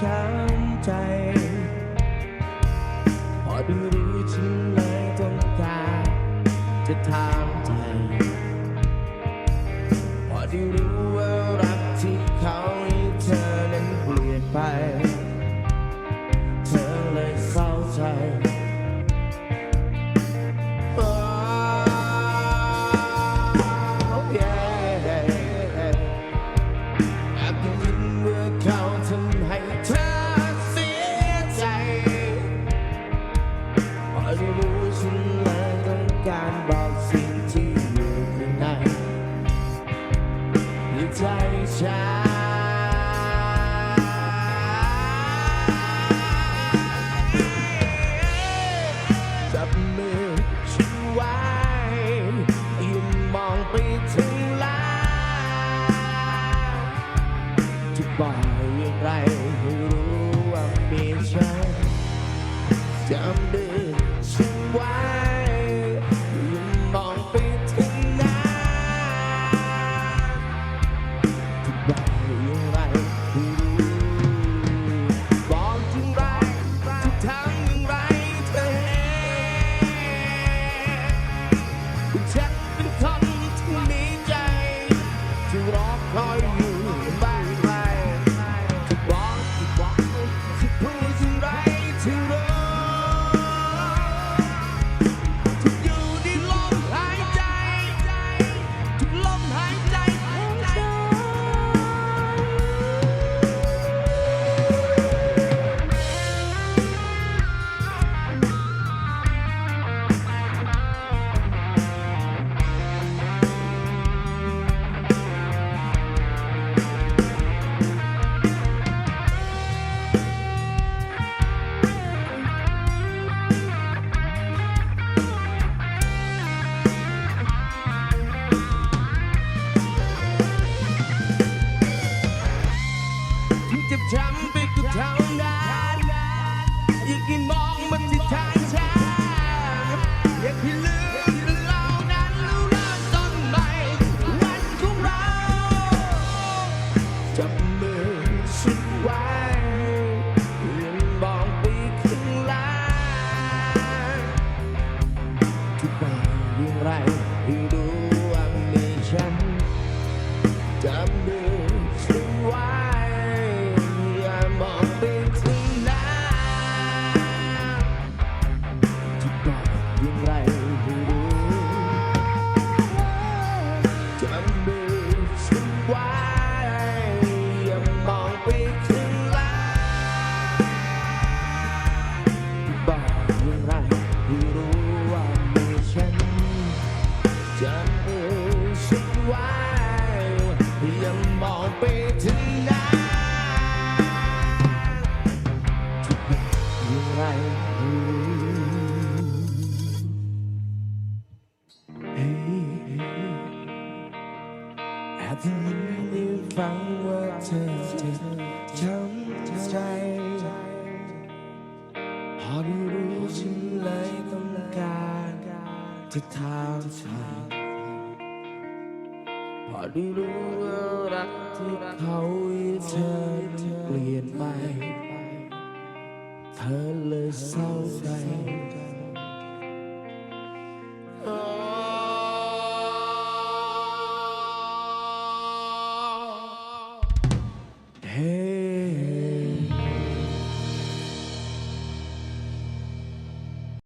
ช้ำใจ พอดูรู้ฉันเลยต้องการจะถามใจ พอได้รู้ว่ารักที่เขา ใจฉันจับมือฉันไว้ยิ้มมองไปถึงลาจะบอกอย่างไรให้รู้ว่ามีฉันจำดือฉันไว้ ทำไปก็ท่านั้นอย่าคิดมองมันที่ทางฉันอย่าคิดลืม อาจจยิ้ฟังว่าเธอจะช้ำใจ พอได้รู้ฉันเลยต้องการจะถามเธอพอได้รู้ว่ารักที่เขาให้เธอเปลี่ยนไป 喝了烧水。